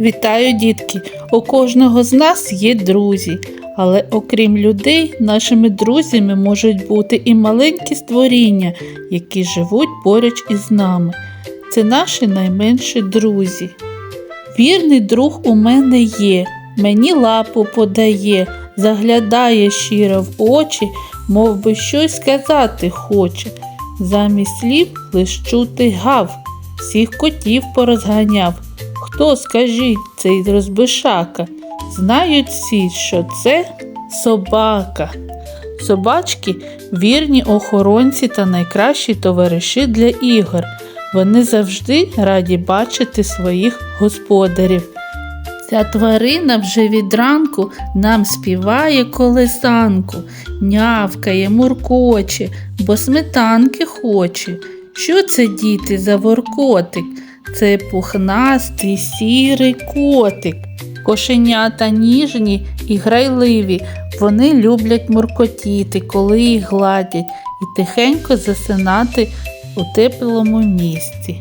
Вітаю, дітки! У кожного з нас є друзі, але окрім людей, нашими друзями можуть бути і маленькі створіння, які живуть поруч із нами. Це наші найменші друзі. Вірний друг у мене є, мені лапу подає, заглядає щиро в очі, мов би щось сказати хоче. Замість слів лиш чути гав, всіх котів порозганяв. Хто, скажіть, цей розбишака? Знають всі, що це собака. Собачки вірні охоронці та найкращі товариші для ігор. Вони завжди раді бачити своїх господарів. Ця тварина вже від ранку нам співає колесанку, нявкає, муркоче, бо сметанки хоче. Що це, діти, за воркотик? Це пухнастий сірий котик. Кошенята ніжні і грайливі. Вони люблять муркотіти, коли їх гладять, і тихенько засинати у теплому місці.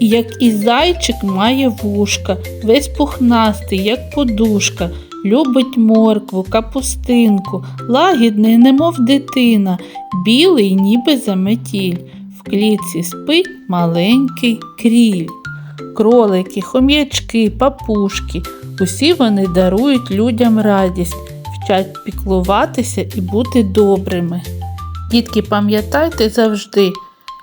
Як і зайчик має вушка, весь пухнастий, як подушка, любить моркву, капустинку, лагідний, немов дитина, білий, ніби заметіль. В клітці спить маленький кріль. Кролики, хом'ячки, папушки. Усі вони дарують людям радість, вчать піклуватися і бути добрими. Дітки, пам'ятайте завжди,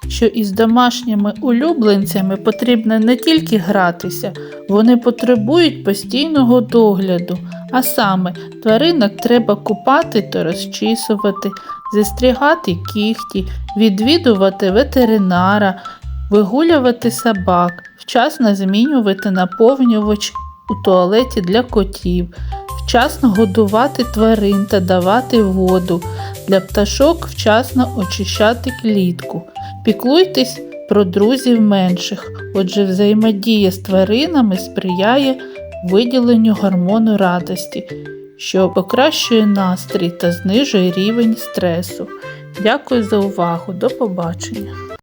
що із домашніми улюбленцями потрібно не тільки гратися, вони потребують постійного догляду. А саме тваринок треба купати та розчісувати, зістрігати кігті, відвідувати ветеринара, вигулювати собак, вчасно змінювати наповнювач у туалеті для котів, вчасно годувати тварин та давати воду, для пташок вчасно очищати клітку. Піклуйтесь про друзів менших, отже, взаємодія з тваринами сприяє виділенню гормону радості, що покращує настрій та знижує рівень стресу. Дякую за увагу. До побачення!